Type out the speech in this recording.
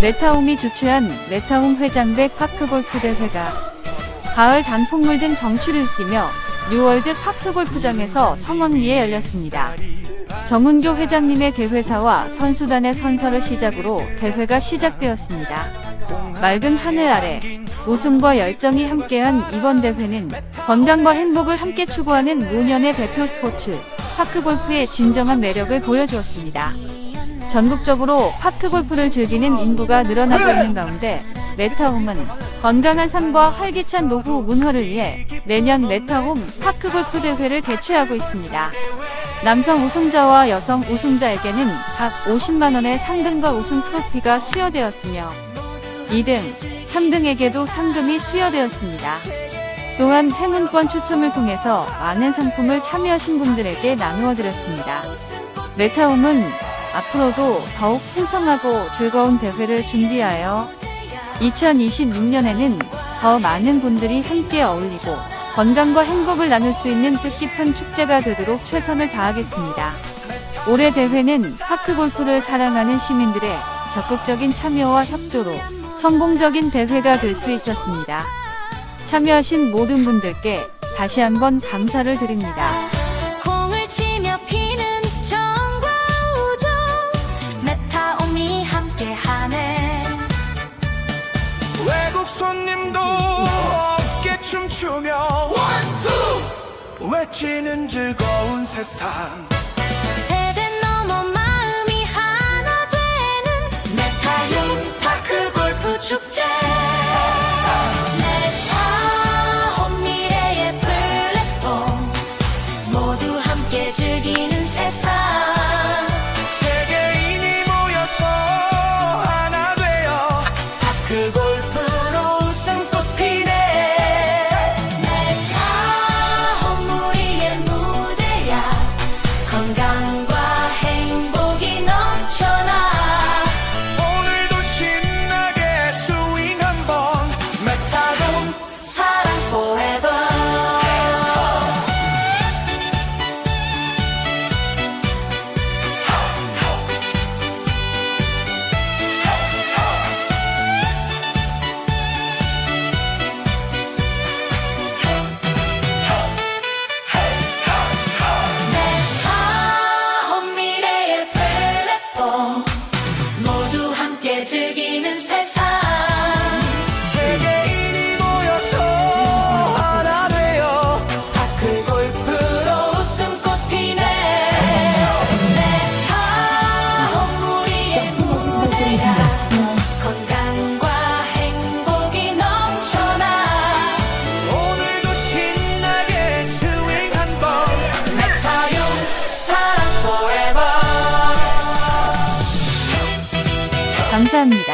레타홈이 주최한 레타홈 회장배 파크골프 대회가 가을 단풍 물든 정취를 띠며 뉴월드 파크골프장에서 성황리에 열렸습니다. 정은교 회장님의 개회사와 선수단의 선서를 시작으로 대회가 시작되었습니다. 맑은 하늘 아래 웃음과 열정이 함께한 이번 대회는 건강과 행복을 함께 추구하는 노년의 대표 스포츠 파크골프의 진정한 매력을 보여주었습니다. 전국적으로 파크골프를 즐기는 인구가 늘어나고 있는 가운데 레타홈은 건강한 삶과 활기찬 노후 문화를 위해 매년 레타홈 파크골프 대회를 개최하고 있습니다. 남성 우승자와 여성 우승자에게는 각 50만원의 상금과 우승 트로피가 수여되었으며 2등, 3등에게도 상금이 수여되었습니다. 또한 행운권 추첨을 통해서 많은 상품을 참여하신 분들에게 나누어 드렸습니다. 레타홈은 앞으로도 더욱 풍성하고 즐거운 대회를 준비하여 2026년에는 더 많은 분들이 함께 어울리고 건강과 행복을 나눌 수 있는 뜻깊은 축제가 되도록 최선을 다하겠습니다. 올해 대회는 파크 골프를 사랑하는 시민들의 적극적인 참여와 협조로 성공적인 대회가 될 수 있었습니다. 참여하신 모든 분들께 다시 한번 감사를 드립니다. 공을 치며 피는 정과 우정 메타옴이 함께 하네 외국 손님도 어깨 춤추며 외치는 즐거운 세상 골프 감사합니다.